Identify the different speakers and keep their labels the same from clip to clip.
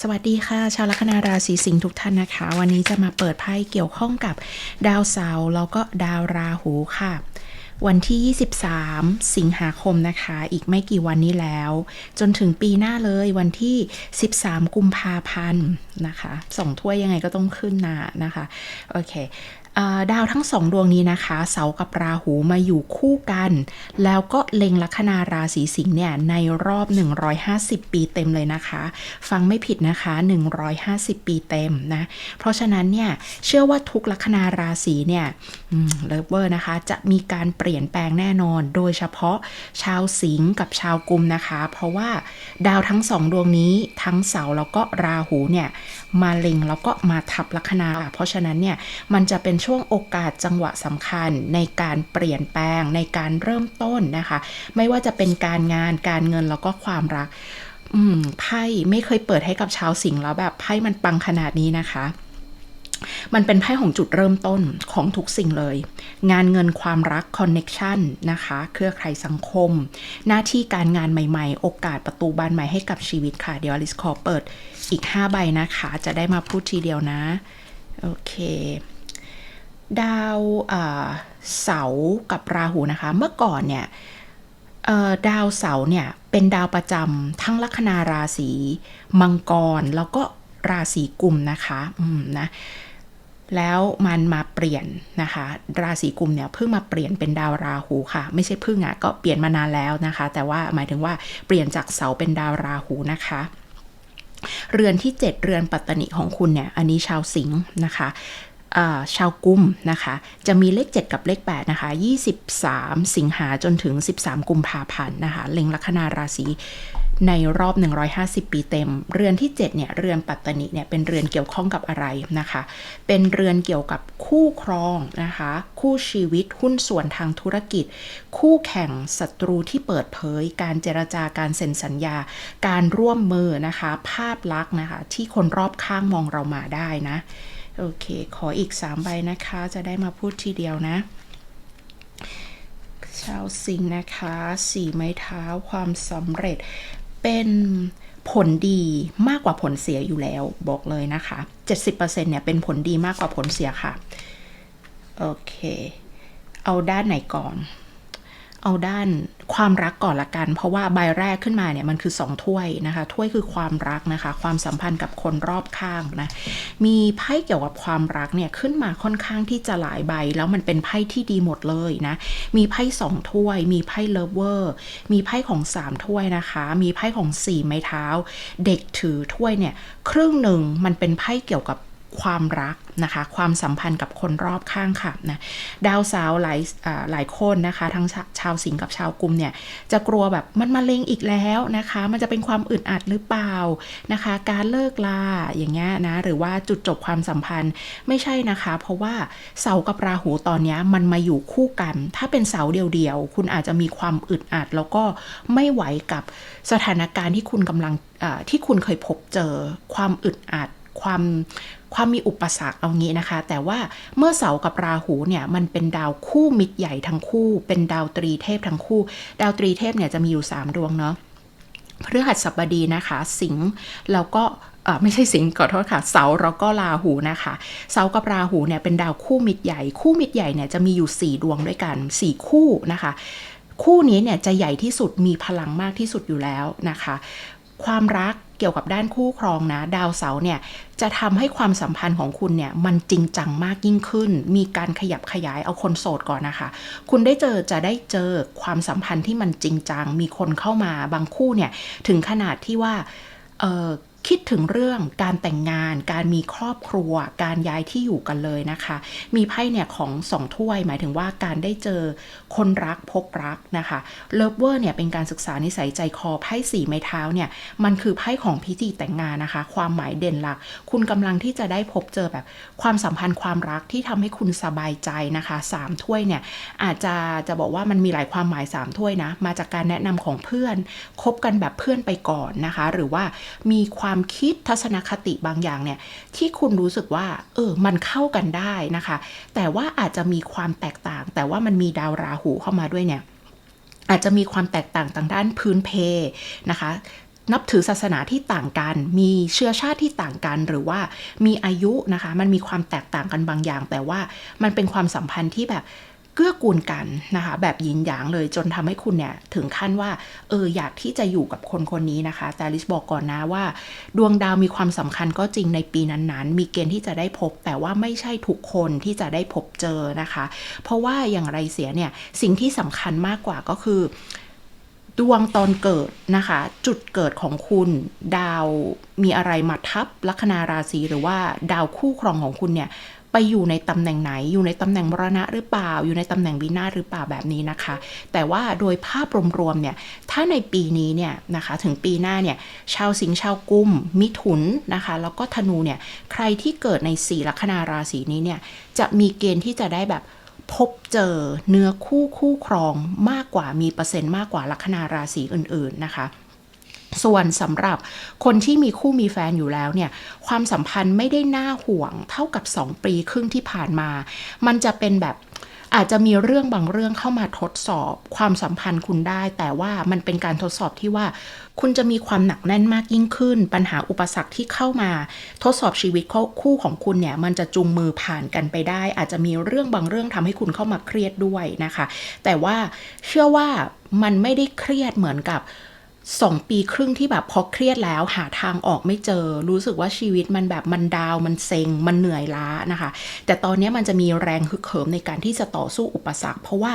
Speaker 1: สวัสดีค่ะ ชาวลัคนาราศีสิงห์ทุกท่านนะคะ วันนี้จะมาเปิดไพ่เกี่ยวข้องกับดาวเสาร์แล้วก็ดาวราหูค่ะ วันที่ 23 สิงหาคมนะคะ อีกไม่กี่วันนี้แล้ว จนถึงปีหน้าเลยวันที่ 13 กุมภาพันธ์นะคะสองถ้วยยังไงก็ต้องขึ้นนานะคะ โอเค ดาวทั้งสองดวงนี้นะคะ เสาร์กับราหูมาอยู่คู่กัน แล้วก็เล็งลัคนาราศีสิงห์เนี่ยในรอบ 150 ปีเต็มเลยนะคะ ฟังไม่ผิดนะคะ 150 ปีเต็มนะ เพราะฉะนั้นเนี่ยเชื่อว่าทุกลัคนาราศีเนี่ยเลิฟเวอร์นะคะ จะมีการเปลี่ยนแปลงแน่นอน โดยเฉพาะชาวสิงห์กับชาวกุมนะคะ เพราะว่าดาวทั้งสองดวงนี้ทั้งเสาร์แล้วก็ราหูเนี่ย มาเล็งแล้วก็มาทับลัคนา เพราะฉะนั้นเนี่ยมันจะเป็นช่วงโอกาสจังหวะสำคัญในการเปลี่ยนแปลงในการเริ่มต้นนะคะ ไม่ว่าจะเป็นการงานการเงินแล้วก็ความรัก อืมไพ่ไม่เคยเปิดให้กับชาวสิงห์แล้วแบบไพ่มันปังขนาดนี้นะคะ มันเป็นไพ่ของจุดเริ่มต้นของทุกสิ่งเลย งานเงินความรักคอนเน็ชันนะคะ เครือข่ายสังคม หน้าที่การงานใหม่ๆ โอกาสประตูบานใหม่ให้กับชีวิตค่ะ เดี๋ยวอลิสขอเปิดอีก 5 ใบนะคะ จะได้มาพูดทีเดียวนะ โอเคดาวเสากับราหูนะคะ เมื่อก่อนเนี่ยดาวเสาเนี่ยเป็นดาวประจำทั้งลัคนาราศีมังกรแล้วก็ราศีกุมนะคะ อืมนะ แล้วมันมาเปลี่ยนนะคะ ราศีกุมเนี่ยเพิ่งมาเปลี่ยนเป็นดาวราหูค่ะ ไม่ใช่เพิ่งอะก็เปลี่ยนมานานแล้วนะคะ แต่ว่าหมายถึงว่าเปลี่ยนจากเสาเป็นดาวราหูนะคะเรือนที่ 7 เรือนปัตตนิของคุณเนี่ย อันนี้ชาวสิงห์นะคะชาวกุมนะคะ จะมีเลข 7 กับเลข 8 นะคะ 23 สิงหาจนถึง 13 กุมภาพันธ์นะคะ เล็งลัคนาราศี ในรอบ 150 ปีเต็ม เรือนที่ 7 เนี่ย เรือนปัตตนิเนี่ย เป็นเรือนเกี่ยวข้องกับอะไรนะคะ เป็นเรือนเกี่ยวกับคู่ครองนะคะ คู่ชีวิต หุ้นส่วนทางธุรกิจ คู่แข่งศัตรูที่เปิดเผย การเจรจาการเซ็นสัญญา การร่วมมือนะคะ ภาพลักษณ์นะคะ ที่คนรอบข้างมองเรามาได้นะ โอเค ขออีก 3 ใบนะคะ จะได้มาพูดทีเดียวนะชาวสิงนะคะ สี่ไม้เท้าความสำเร็จ เป็นผลดีมากกว่าผลเสียอยู่แล้วบอกเลยนะคะ 70%เนี่ยเป็นผลดีมากกว่าผลเสียค่ะ โอเค เอาด้านไหนก่อน เอาด้านความรักก่อนละกัน เพราะว่าใบแรกขึ้นมาเนี่ยมันคือสองถ้วยนะคะถ้วยคือความรักนะคะ ความสัมพันธ์กับคนรอบข้างนะมีไพ่เกี่ยวกับความรักเนี่ยขึ้นมาค่อนข้างที่จะหลายใบ แล้วมันเป็นไพ่ที่ดีหมดเลยนะมีไพ่สองถ้วย มีไพ่เลิฟเวอร์มีไพ่ของสามถ้วยนะคะ มีไพ่ของสี่ไม้เท้า เด็กถือถ้วยเนี่ยครึ่งหนึ่งมันเป็นไพ่เกี่ยวกับ ความรักนะคะ ความสัมพันธ์กับคนรอบข้างค่ะนะดาวสาวหลายหลายคนนะคะ ทั้งชาชาวสิงห์กับชาวกุมเนี่ยจะกลัวแบบมันมาเลงอีกแล้วนะคะ มันจะเป็นความอึดอัดหรือเปล่านะคะ การเลิกลาอย่างเงี้ยนะหรือว่าจุดจบความสัมพันธ์ไม่ใช่นะคะ เพราะว่าเสากับราหูตอนนี้มันมาอยู่คู่กัน ถ้าเป็นเสาเดียวๆคุณอาจจะมีความอึดอัด แล้วก็ไม่ไหวกับสถานการณ์ที่คุณกำลังที่คุณเคยพบเจอความอึดอัดความ ความมีอุปสรรคเอางี้นะคะ แต่ว่าเมื่อเสากับราหูเนี่ยมันเป็นดาวคู่มิตรใหญ่ทั้งคู่ เป็นดาวตรีเทพทั้งคู่ ดาวตรีเทพเนี่ยจะมีอยู่ 3 ดวงเนาะพฤหัสบดีนะคะ สิงห์แล้วก็ไม่ใช่สิงห์ขอโทษค่ะ เสาแล้วก็ราหูนะคะ เสากับราหูเนี่ยเป็นดาวคู่มิตรใหญ่ คู่มิตรใหญ่เนี่ยจะมีอยู่ 4 ดวงด้วยกัน 4 คู่นะคะ คู่นี้เนี่ยจะใหญ่ที่สุดมีพลังมากที่สุดอยู่แล้วนะคะ ความรัก กี่ยวกับด้านคู่ครองนะ ดาวเสาร์เนี่ยจะทำให้ความสัมพันธ์ของคุณเนี่ยมันจริงจังมากยิ่งขึ้น มีการขยับขยายเอาคนโสดก่อนนะคะ คุณได้เจอจะได้เจอความสัมพันธ์ที่มันจริงจัง มีคนเข้ามาบางคู่เนี่ยถึงขนาดที่ว่าเออ คิดถึงเรื่องการแต่งงาน การมีครอบครัว การย้ายที่อยู่กันเลยนะคะ มีไพ่เนี่ยของสองถ้วย หมายถึงว่าการได้เจอคนรักพบรักนะคะเลิฟเวอร์เนี่ยเป็นการศึกษานิสัยใจคอไพ่สี่ไม้เท้าเนี่ยมันคือไพ่ของพิธีแต่งงานนะคะ ความหมายเด่นหลัก คุณกำลังที่จะได้พบเจอแบบความสัมพันธ์ความรักที่ทำให้คุณสบายใจนะคะสามถ้วยเนี่ยอาจจะจะบอกว่ามันมีหลายความหมายสามถ้วยนะมาจากการแนะนำของเพื่อนคบกันแบบเพื่อนไปก่อนนะคะ หรือว่ามีความความคิดทัศนคติบางอย่างเนี่ยที่คุณรู้สึกว่าเออมันเข้ากันได้นะคะ แต่ว่าอาจจะมีความแตกต่าง แต่ว่ามันมีดาวราหูเข้ามาด้วยเนี่ยอาจจะมีความแตกต่างทางด้านพื้นเพนะคะนับถือศาสนาที่ต่างกัน มีเชื้อชาติที่ต่างกัน หรือว่ามีอายุนะคะ มันมีความแตกต่างกันบางอย่าง แต่ว่ามันเป็นความสัมพันธ์ที่แบบ เกื้อกูลกันนะคะ แบบยินหยางเลยจนทำให้คุณเนี่ยถึงขั้นว่าเอออยากที่จะอยู่กับคนคนนี้นะคะ แต่ลิสบอกก่อนนะว่า ดวงดาวมีความสำคัญก็จริงในปีนั้นๆ มีเกณฑ์ที่จะได้พบ แต่ว่าไม่ใช่ทุกคนที่จะได้พบเจอนะคะ เพราะว่าอย่างไรเสียเนี่ยสิ่งที่สำคัญมากกว่าก็คือดวงตอนเกิดนะคะ จุดเกิดของคุณดาวมีอะไรมาทับลัคนาราศีหรือว่าดาวคู่ครองของคุณเนี่ย ไปอยู่ในตำแหน่งไหน อยู่ในตำแหน่งมรณะหรือเปล่า อยู่ในตำแหน่งวินาศหรือเปล่าแบบนี้นะคะ แต่ว่าโดยภาพรวมๆเนี่ยถ้าในปีนี้เนี่ยนะคะถึงปีหน้าเนี่ยชาวสิงห์ชาวกุมมิถุนนะคะแล้วก็ธนูเนี่ยใครที่เกิดในสี่ลัคนาราศีนี้เนี่ยจะมีเกณฑ์ที่จะได้แบบพบเจอเนื้อคู่คู่ครองมากกว่ามีเปอร์เซ็นต์มากกว่าลัคนาราศีอื่น ๆ นะคะ ส่วนสำหรับคนที่มีคู่มีแฟนอยู่แล้วเนี่ยความสัมพันธ์ไม่ได้น่าห่วงเท่ากับ 2 ปีครึ่งที่ผ่านมา มันจะเป็นแบบอาจจะมีเรื่องบางเรื่องเข้ามาทดสอบความสัมพันธ์คุณได้ แต่ว่ามันเป็นการทดสอบที่ว่า คุณจะมีความหนักแน่นมากยิ่งขึ้น ปัญหาอุปสรรคที่เข้ามา ทดสอบชีวิตคู่ของคุณเนี่ย มันจะจูงมือผ่านกันไปได้ อาจจะมีเรื่องบางเรื่องทำให้คุณเข้ามาเครียดด้วยนะคะ แต่ว่าเชื่อว่ามันไม่ได้เครียดเหมือนกับ สองปีครึ่งที่แบบพอเครียดแล้วหาทางออกไม่เจอ รู้สึกว่าชีวิตมันแบบมันดาวมันเซ็ง มันเหนื่อยล้านะคะ แต่ตอนนี้มันจะมีแรงฮึกเหิมในการที่จะต่อสู้อุปสรรค เพราะว่า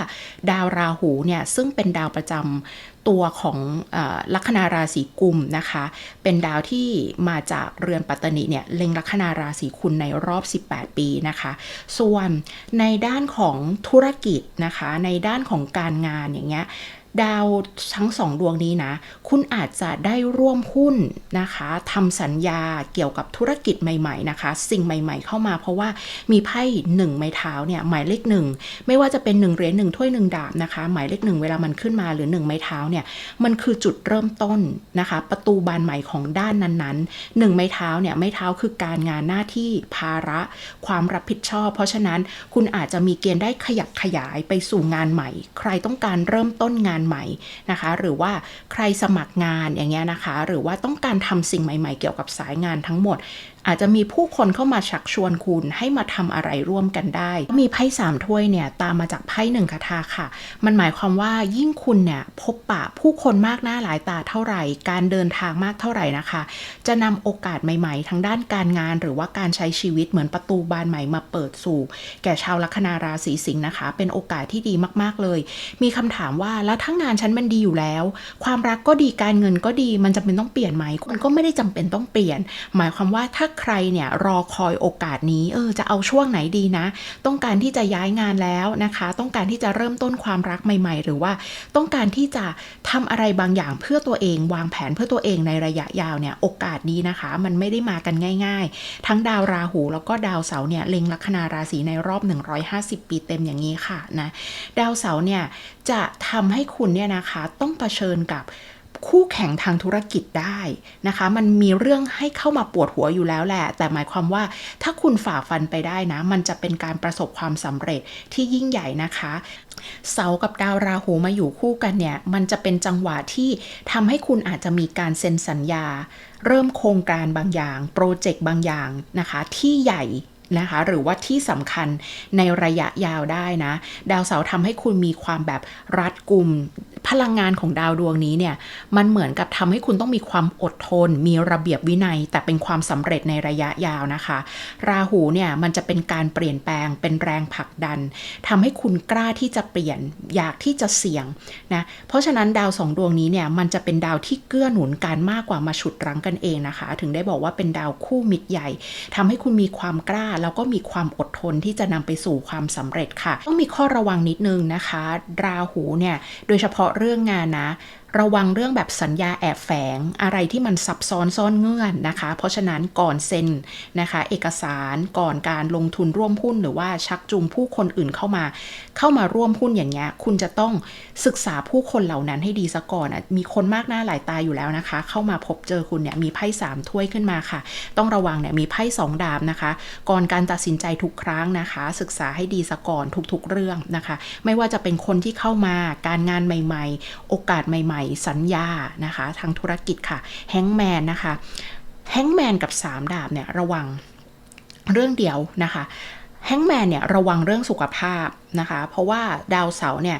Speaker 1: ดาวราหูเนี่ย ซึ่งเป็นดาวประจำตัวของอลัคนาราศีกุมนะคะ เป็นดาวที่มาจากเรือนปัตตนิเนี่ยเล็งลัคนาราศีคุณในรอบ 18 ปีนะคะ ส่วนในด้านของธุรกิจนะคะ ในด้านของการงานอย่างเงี้ย ดาวทั้งสองดวงนี้นะ คุณอาจจะได้ร่วมหุ้นนะคะทำสัญญาเกี่ยวกับธุรกิจใหม่ๆนะคะ สิ่งใหม่ ๆ เข้ามาเพราะว่ามีไพ่หนึ่งไม้เท้าเนี่ยหมายเลขหนึ่งไม่ว่าจะเป็นหนึ่งเหรียญหนึ่งถ้วยหนึ่งดาบนะคะ หมายเลขหนึ่งเวลามันขึ้นมาหรือหนึ่งไม้เท้าเนี่ยมันคือจุดเริ่มต้นนะคะ ประตูบานใหม่ของด้านนั้นๆหนึ่งไม้เท้าเนี่ยไม้เท้าคือการงานหน้าที่ภาระ ความรับผิดชอบ เพราะฉะนั้นคุณอาจจะมีเกณฑ์ได้ขยับขยายไปสู่งานใหม่ ใครต้องการเริ่มต้นงานใหม่นะคะ หรือว่าใครสมัครงานอย่างเงี้ยนะคะ หรือว่าต้องการทำสิ่งใหม่ ๆ เกี่ยวกับสายงานทั้งหมด อาจจะมีผู้คนเข้ามาชักชวนคุณให้มาทำอะไรร่วมกันได้ มีไพ่สามถ้วยเนี่ยตามมาจากไพ่หนึ่งคาถาค่ะ มันหมายความว่ายิ่งคุณเนี่ยพบปะผู้คนมากหน้าหลายตาเท่าไหร่ การเดินทางมากเท่าไหร่นะคะ จะนำโอกาสใหม่ๆทั้งด้านการงานหรือว่าการใช้ชีวิตเหมือนประตูบานใหม่มาเปิดสู่ แก่ชาวลัคนาราศีสิงห์นะคะ เป็นโอกาสที่ดีมากๆเลย มีคำถามว่าแล้วทั้งงานฉันมันดีอยู่แล้ว ความรักก็ดีการเงินก็ดีมันจำเป็นต้องเปลี่ยนไหมมันก็ไม่ได้จำเป็นต้องเปลี่ยน หมายความว่าถ้าใครเนี่ยรอคอยโอกาสนี้ เออจะเอาช่วงไหนดีนะ ต้องการที่จะย้ายงานแล้วนะคะ ต้องการที่จะเริ่มต้นความรักใหม่ ๆ หรือว่าต้องการที่จะทำอะไรบางอย่างเพื่อตัวเอง วางแผนเพื่อตัวเองในระยะยาวเนี่ยโอกาสนี้นะคะ มันไม่ได้มากันง่าย ๆ ทั้งดาวราหูแล้วก็ดาวเสาร์เนี่ยเล็งลัคนาราศีในรอบ 150 ปีเต็มอย่างนี้ค่ะนะดาวเสาร์เนี่ยจะทำให้คุณเนี่ยนะคะต้องเผชิญกับ คู่แข่งทางธุรกิจได้นะคะ มันมีเรื่องให้เข้ามาปวดหัวอยู่แล้วแหละ แต่หมายความว่าถ้าคุณฝ่าฟันไปได้นะ มันจะเป็นการประสบความสำเร็จที่ยิ่งใหญ่นะคะ เสากับดาวราหูมาอยู่คู่กันเนี่ย มันจะเป็นจังหวะที่ทำให้คุณอาจจะมีการเซ็นสัญญา เริ่มโครงการบางอย่าง โปรเจกต์บางอย่างนะคะ ที่ใหญ่นะคะหรือว่าที่สำคัญในระยะยาวได้นะ ดาวเสาร์ทำให้คุณมีความแบบรัดกุม พลังงานของดาวดวงนี้เนี่ยมันเหมือนกับทำให้คุณต้องมีความอดทน มีระเบียบวินัย แต่เป็นความสำเร็จในระยะยาวนะคะ ราหูเนี่ยมันจะเป็นการเปลี่ยนแปลงเป็นแรงผลักดันทำให้คุณกล้าที่จะเปลี่ยนอยากที่จะเสี่ยงนะเพราะฉะนั้นดาวสองดวงนี้เนี่ยมันจะเป็นดาวที่เกื้อหนุนกันมากกว่ามาฉุดรั้งกันเองนะคะ ถึงได้บอกว่าเป็นดาวคู่มิตรใหญ่ทำให้คุณมีความกล้าแล้วก็มีความอดทนที่จะนำไปสู่ความสำเร็จค่ะ ต้องมีข้อระวังนิดนึงนะคะ ราหูเนี่ยโดยเฉพาะเรื่องงานนะระวังเรื่องแบบสัญญาแอบแฝงอะไรที่มันซับซ้อนซ่อนเงื่อนนะคะ เพราะฉะนั้นก่อนเซ็นนะคะ เอกสารก่อนการลงทุนร่วมหุ้นหรือว่าชักจูงผู้คนอื่นเข้ามา เข้ามาร่วมหุ้นอย่างเงี้ยคุณจะต้องศึกษาผู้คนเหล่านั้นให้ดีซะก่อนอะมีคนมากหน้าหลายตาอยู่แล้วนะคะ เข้ามาพบเจอคุณเนี่ยมีไพ่สามถ้วยขึ้นมาค่ะ ต้องระวังเนี่ยมีไพ่สองดาบนะคะ ก่อนการตัดสินใจทุกครั้งนะคะ ศึกษาให้ดีซะก่อนทุกๆเรื่องนะคะ ไม่ว่าจะเป็นคนที่เข้ามาการงานใหม่ ๆ โอกาสใหม่ม่สัญญานะคะ ทางธุรกิจค่ะแฮงแมนนะคะแฮงแมนกับ 3 ดาบเนี่ยระวังเรื่องเดียวนะคะแฮงแมนเนี่ยระวังเรื่องสุขภาพนะคะ เพราะว่าดาวเสาร์เนี่ย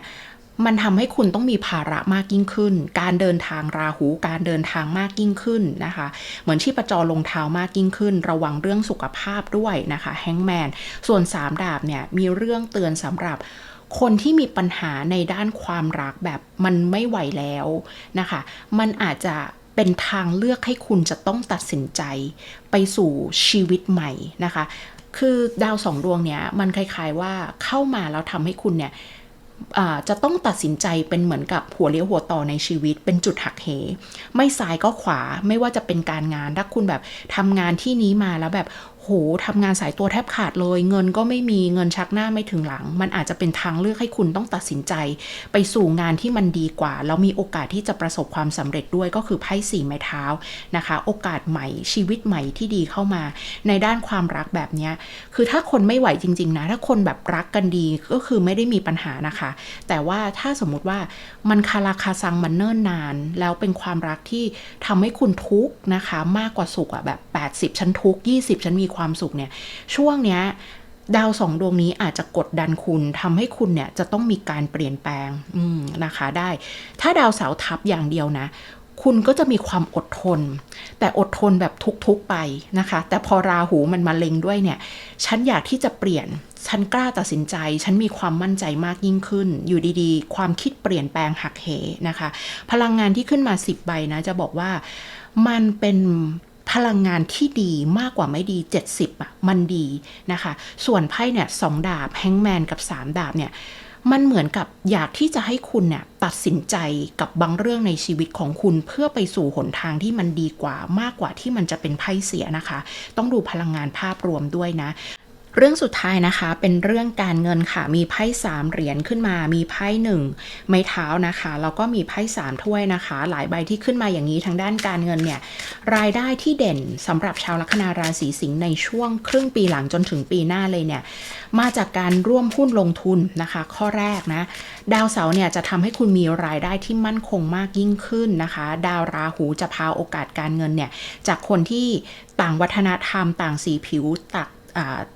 Speaker 1: มันทำให้คุณต้องมีภาระมากยิ่งขึ้น การเดินทางราหู การเดินทางมากยิ่งขึ้นนะคะ เหมือนชีพจรลงเท้ามากยิ่งขึ้น ระวังเรื่องสุขภาพด้วยนะคะแฮงแมน ส่วน 3 ดาบเนี่ยมีเรื่องเตือนสำหรับ คนที่มีปัญหาในด้านความรักแบบมันไม่ไหวแล้วนะคะ มันอาจจะเป็นทางเลือกให้คุณจะต้องตัดสินใจไปสู่ชีวิตใหม่นะคะ คือดาวสองดวงเนี้ยมันคล้ายๆว่าเข้ามาแล้วทำให้คุณเนี่ยจะต้องตัดสินใจเป็นเหมือนกับหัวเลี้ยวหัวต่อในชีวิต เป็นจุดหักเห ไม่ซ้ายก็ขวาไม่ว่าจะเป็นการงานถ้าคุณแบบทำงานที่นี้มาแล้วแบบ โหทำงานสายตัวแทบขาดเลย เงินก็ไม่มีเงินชักหน้าไม่ถึงหลัง มันอาจจะเป็นทางเลือกให้คุณต้องตัดสินใจ ไปสู่งานที่มันดีกว่า แล้วมีโอกาสที่จะประสบความสำเร็จด้วยก็คือไพ่สี่ไม้เท้านะคะ โอกาสใหม่ชีวิตใหม่ที่ดีเข้ามา ในด้านความรักแบบนี้คือถ้าคนไม่ไหวจริง ๆ นะ ถ้าคนแบบรักกันดีก็คือไม่ได้มีปัญหานะคะ แต่ว่าถ้าสมมุติว่ามันคาราคาซังมันเนิ่นนาน แล้วเป็นความรักที่ทำให้คุณทุกข์นะคะ มากกว่าสุขอะแบบ 80ฉันทุกข์20ฉันมีความสุขเนี่ยช่วงเนี้ยดาวสองดวงนี้อาจจะกดดันคุณทำให้คุณเนี่ยจะต้องมีการเปลี่ยนแปลงอืนะคะได้ ถ้าดาวเสาทับอย่างเดียวนะ คุณก็จะมีความอดทน แต่อดทนแบบทุกๆไปนะคะ แต่พอราหูมันมาเล็งด้วยเนี่ย ฉันอยากที่จะเปลี่ยน ฉันกล้าตัดสินใจ ฉันมีความมั่นใจมากยิ่งขึ้น อยู่ดีๆ ความคิดเปลี่ยนแปลงหักเหนะคะ พลังงานที่ขึ้นมา 10 ใบนะจะบอกว่ามันเป็น พลังงานที่ดีมากกว่าไม่ดี 70อะมันดีนะคะ ส่วนไพ่เนี่ยสองดาบแฮงแมนกับ 3 ดาบเนี่ยมันเหมือนกับอยากที่จะให้คุณเนี่ยตัดสินใจกับบางเรื่องในชีวิตของคุณเพื่อไปสู่หนทางที่มันดีกว่ามากกว่าที่มันจะเป็นไพ่เสียนะคะ ต้องดูพลังงานภาพรวมด้วยนะ เรื่องสุดท้ายนะคะเป็นเรื่องการเงินค่ะ มีไพ่สามเหรียญขึ้นมา มีไพ่หนึ่งไม้เท้านะคะแล้วก็มีไพ่สามถ้วยนะคะ หลายใบที่ขึ้นมาอย่างนี้ทางด้านการเงินเนี่ยรายได้ที่เด่นสำหรับชาวลัคนาราศีสิงห์ในช่วงครึ่งปีหลังจนถึงปีหน้าเลยเนี่ยมาจากการร่วมหุ้นลงทุนนะคะ ข้อแรกนะดาวเสาร์เนี่ยจะทำให้คุณมีรายได้ที่มั่นคงมากยิ่งขึ้นนะคะ ดาวราหูจะพาโอกาสการเงินเนี่ยจากคนที่ต่างวัฒนธรรมต่างสีผิวตักอ่า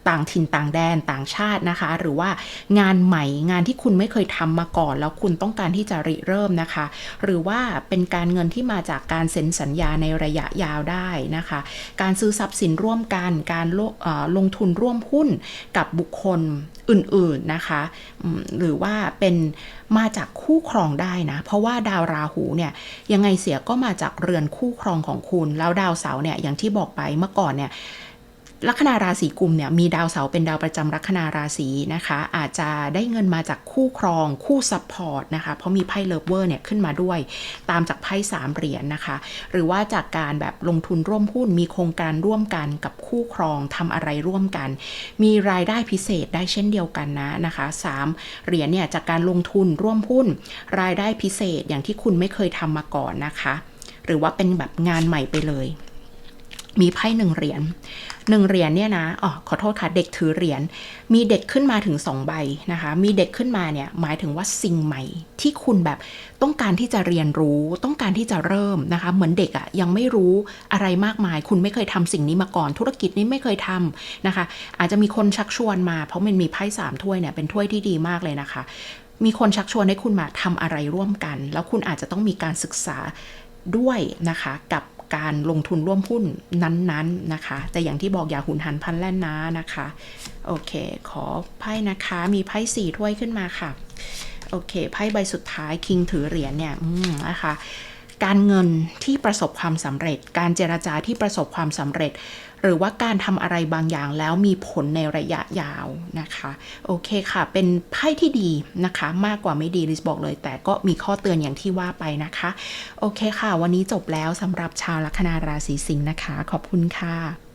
Speaker 1: ต่างถิ่นต่างแดนต่างชาตินะคะ หรือว่างานใหม่งานที่คุณไม่เคยทำมาก่อน แล้วคุณต้องการที่จะริเริ่มนะคะ หรือว่าเป็นการเงินที่มาจากการเซ็นสัญญาในระยะยาวได้นะคะ การซื้อทรัพย์สินร่วมกันการลงเอ่อลงทุนร่วมหุ้นกับบุคคลอื่นๆนะคะ หรือว่าเป็นมาจากคู่ครองได้นะ เพราะว่าดาวราหูเนี่ยยังไงเสียก็มาจากเรือนคู่ครองของคุณ แล้วดาวเสาร์เนี่ยอย่างที่บอกไปเมื่อก่อนเนี่ย ลัคนาราศีกุมเนี่ยมีดาวเสาร์เป็นดาวประจำลัคนาราศีนะคะ อาจจะได้เงินมาจากคู่ครองคู่ซัพพอร์ตนะคะ เพราะมีไพ่เลิฟเวอร์เนี่ยขึ้นมาด้วย ตามจากไพ่สามเหรียญนะคะ หรือว่าจากการแบบลงทุนร่วมหุ้นมีโครงการร่วมกันกับคู่ครองทำอะไรร่วมกัน มีรายได้พิเศษได้เช่นเดียวกันนะนะคะสามเหรียญเนี่ยจากการลงทุนร่วมหุ้น รายได้พิเศษอย่างที่คุณไม่เคยทำมาก่อนนะคะ หรือว่าเป็นแบบงานใหม่ไปเลย มีไพ่หนึ่งเหรียญหนึ่งเหรียญเนี่ยนะอ๋อขอโทษค่ะ เด็กถือเหรียญ มีเด็กขึ้นมาถึงสองใบนะคะ มีเด็กขึ้นมาเนี่ยหมายถึงว่าสิ่งใหม่ ที่คุณแบบต้องการที่จะเรียนรู้ ต้องการที่จะเริ่มนะคะ เหมือนเด็กอะ่ะยังไม่รู้อะไรมากมาย คุณไม่เคยทำสิ่งนี้มาก่อน ธุรกิจนี้ไม่เคยทำนะคะ อาจจะมีคนชักชวนมา เพราะมันมีไพ่สามถ้วยเนี่ยเป็นถ้วยที่ดีมากเลยนะคะ มีคนชักชวนให้คุณมาทำอะไรร่วมกัน แล้วคุณอาจจะต้องมีการศึกษาด้วยนะคะกับ การลงทุนร่วมหุ้นนั้นๆนะคะ แต่อย่างที่บอกอย่าหุนหันพันแล่นนะนะคะ โอเค ขอไพ่นะคะ มีไพ่สี่ถ้วยขึ้นมาค่ะ โอเค ไพ่ใบสุดท้ายคิงถือเหรียญเนี่ยนะคะ การเงินที่ประสบความสำเร็จ การเจรจาที่ประสบความสำเร็จ หรือว่าการทำอะไรบางอย่างแล้วมีผลในระยะยาวนะคะ โอเคค่ะ เป็นไพ่ที่ดีนะคะ มากกว่าไม่ดีลิสบอกเลย แต่ก็มีข้อเตือนอย่างที่ว่าไปนะคะ โอเคค่ะ วันนี้จบแล้วสำหรับชาวลัคนาราศีสิงห์นะคะ ขอบคุณค่ะ